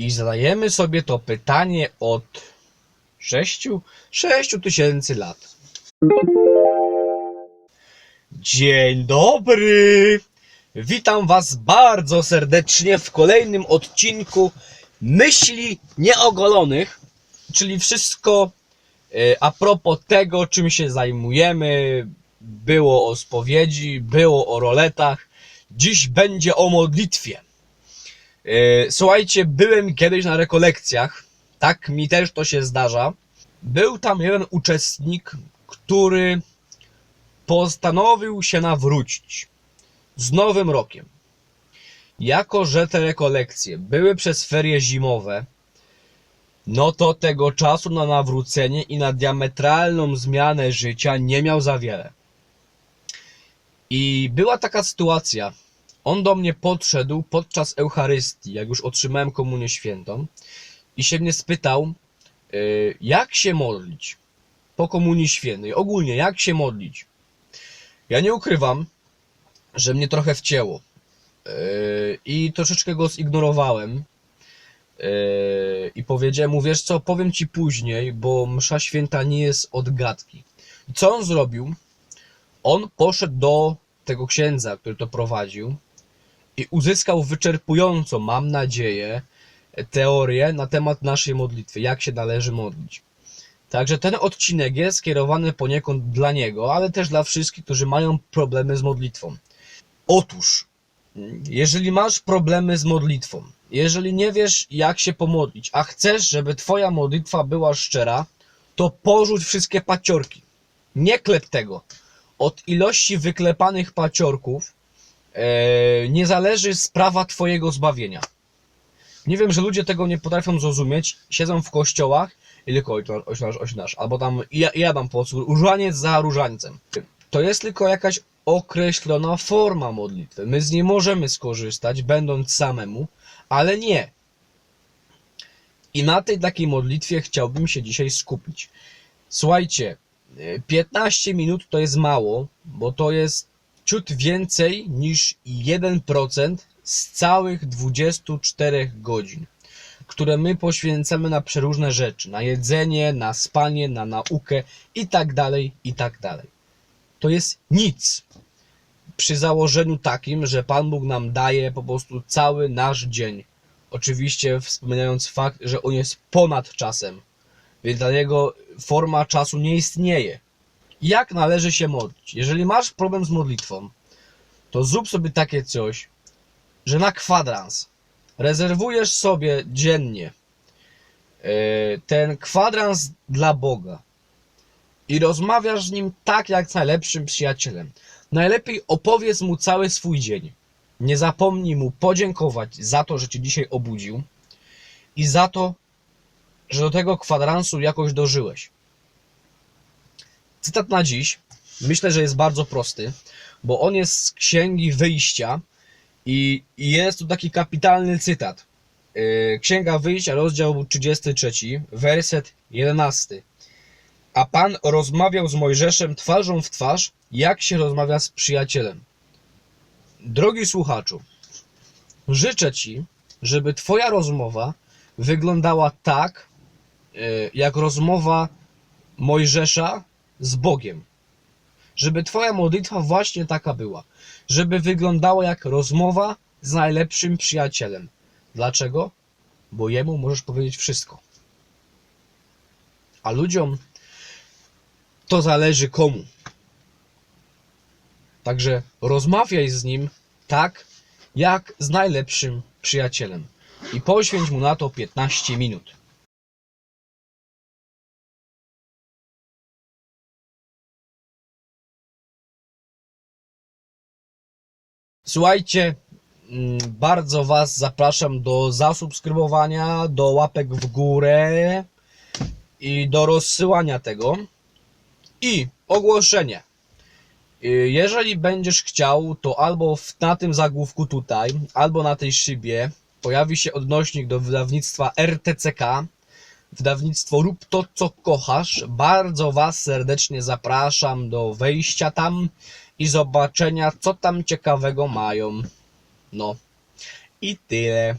I zadajemy sobie to pytanie od 6, 6 tysięcy lat. Dzień dobry! Witam Was bardzo serdecznie w kolejnym odcinku Myśli Nieogolonych, czyli wszystko e, a propos tego, czym się zajmujemy. Było o spowiedzi, było o roletach, dziś będzie o modlitwie. E, Słuchajcie, byłem kiedyś na rekolekcjach, tak mi też to się zdarza. Był tam jeden uczestnik, który postanowił się nawrócić z Nowym Rokiem. Jako, że te rekolekcje były przez ferie zimowe, no to tego czasu na nawrócenie i na diametralną zmianę życia nie miał za wiele. I była taka sytuacja. On do mnie podszedł podczas Eucharystii, jak już otrzymałem komunię świętą, i się mnie spytał, y, jak się modlić po komunii świętej. Ogólnie, jak się modlić. Ja nie ukrywam, że mnie trochę wcięło. Yy, I troszeczkę go zignorowałem. Yy, I powiedziałem mu, wiesz co, powiem ci później, bo msza święta nie jest od gadki. I co on zrobił? On poszedł do tego księdza, który to prowadził i uzyskał wyczerpującą, mam nadzieję, teorię na temat naszej modlitwy, jak się należy modlić. Także ten odcinek jest skierowany poniekąd dla niego, ale też dla wszystkich, którzy mają problemy z modlitwą. Otóż, jeżeli masz problemy z modlitwą, jeżeli nie wiesz jak się pomodlić, a chcesz, żeby twoja modlitwa była szczera, to porzuć wszystkie paciorki. Nie klep tego. Od ilości wyklepanych paciorków nie zależy sprawa twojego zbawienia. Nie wiem, że ludzie tego nie potrafią zrozumieć. Siedzą w kościołach i tylko ojciec, ojciec, albo tam ja, ja dam po różaniec za różańcem. To jest tylko jakaś określona forma modlitwy. My z niej możemy skorzystać, będąc samemu, ale nie. I na tej takiej modlitwie chciałbym się dzisiaj skupić. Słuchajcie, y, 15 minut to jest mało, bo to jest ciut więcej niż 1% z całych 24 godzin, które my poświęcamy na przeróżne rzeczy, na jedzenie, na spanie, na naukę i tak dalej, i tak dalej. To jest nic przy założeniu takim, że Pan Bóg nam daje po prostu cały nasz dzień. Oczywiście wspominając fakt, że on jest ponad czasem, więc dla niego forma czasu nie istnieje. Jak należy się modlić? Jeżeli masz problem z modlitwą, to zrób sobie takie coś, że na kwadrans rezerwujesz sobie dziennie e, ten kwadrans dla Boga i rozmawiasz z nim tak jak z najlepszym przyjacielem. Najlepiej opowiedz mu cały swój dzień. Nie zapomnij mu podziękować za to, że cię dzisiaj obudził i za to, że do tego kwadransu jakoś dożyłeś. Cytat na dziś myślę, że jest bardzo prosty, bo on jest z księgi wyjścia i jest tu taki kapitalny cytat. Yy, Księga Wyjścia, rozdział 33, werset 11. A Pan rozmawiał z Mojżeszem twarzą w twarz, jak się rozmawia z przyjacielem. Drogi słuchaczu, życzę Ci, żeby Twoja rozmowa wyglądała tak, yy, jak rozmowa Mojżesza z Bogiem. Żeby Twoja modlitwa właśnie taka była. Żeby wyglądała jak rozmowa z najlepszym przyjacielem. Dlaczego? Bo jemu możesz powiedzieć wszystko. A ludziom to zależy komu. Także rozmawiaj z nim tak, jak z najlepszym przyjacielem. I poświęć mu na to 15 minut. Słuchajcie, mm, bardzo Was zapraszam do zasubskrybowania, do łapek w górę i do rozsyłania tego. I ogłoszenie. Y, Jeżeli będziesz chciał, to albo na tym zagłówku tutaj, albo na tej szybie pojawi się odnośnik do wydawnictwa RTCK. Wydawnictwo Rób to, co kochasz. Bardzo Was serdecznie zapraszam do wejścia tam i zobaczenia, co tam ciekawego mają. No i tyle.